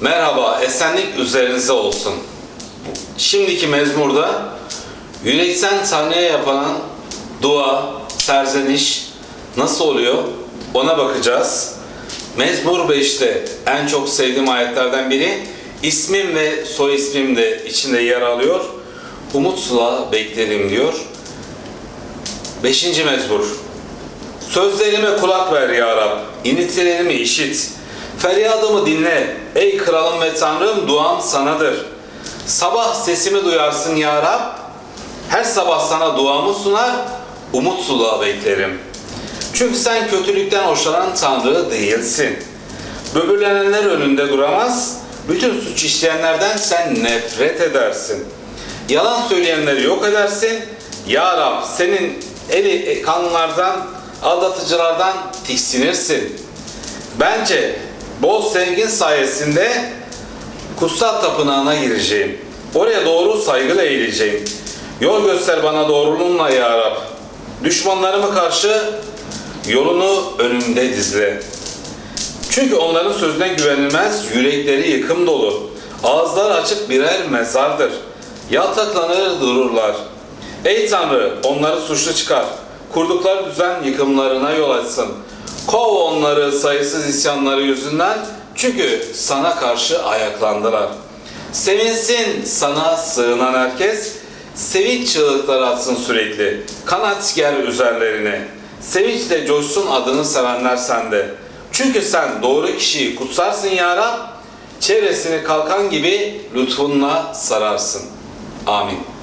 Merhaba, esenlik üzerinize olsun. Şimdiki mezmurda yürekten Tanrı'ya yapılan dua, serzeniş nasıl oluyor ona bakacağız. Mezmur 5'te en çok sevdiğim ayetlerden biri ismim ve soy ismim de içinde yer alıyor. Umutla beklerim diyor. Beşinci mezmur. Sözlerime kulak ver ya Rab, iniltilerimi işit. Feryadımı dinle, ey kralım ve tanrım duam sanadır. Sabah sesimi duyarsın ya Rab, her sabah sana duamı sunar, umutsuzluğa beklerim. Çünkü sen kötülükten hoşlanan tanrı değilsin. Böbürlenenler önünde duramaz, bütün suç işleyenlerden sen nefret edersin. Yalan söyleyenleri yok edersin. Ya Rab senin eli kanlardan, aldatıcılardan tiksinirsin. Bence bol sevgin sayesinde kutsal tapınağına gireceğim. Oraya doğru saygıyla eğileceğim. Yol göster bana doğruluğunla ya Rab. Düşmanlarıma karşı yolunu önümde dizle. Çünkü onların sözüne güvenilmez, yürekleri yıkım dolu. Ağızları açık birer mezardır. Yaltaklanır dururlar. Ey Tanrı onları suçlu çıkar. Kurdukları düzen yıkımlarına yol açsın. Kov onları sayısız isyanları yüzünden çünkü sana karşı ayaklandılar. Sevinsin sana sığınan herkes, sevinç çığlıkları atsın sürekli. Kanat ger üzerlerine. Sevinçle coşsun adını sevenler sende. Çünkü sen doğru kişiyi kutsarsın ya Rab, çevresini kalkan gibi lütfunla sararsın. Amin.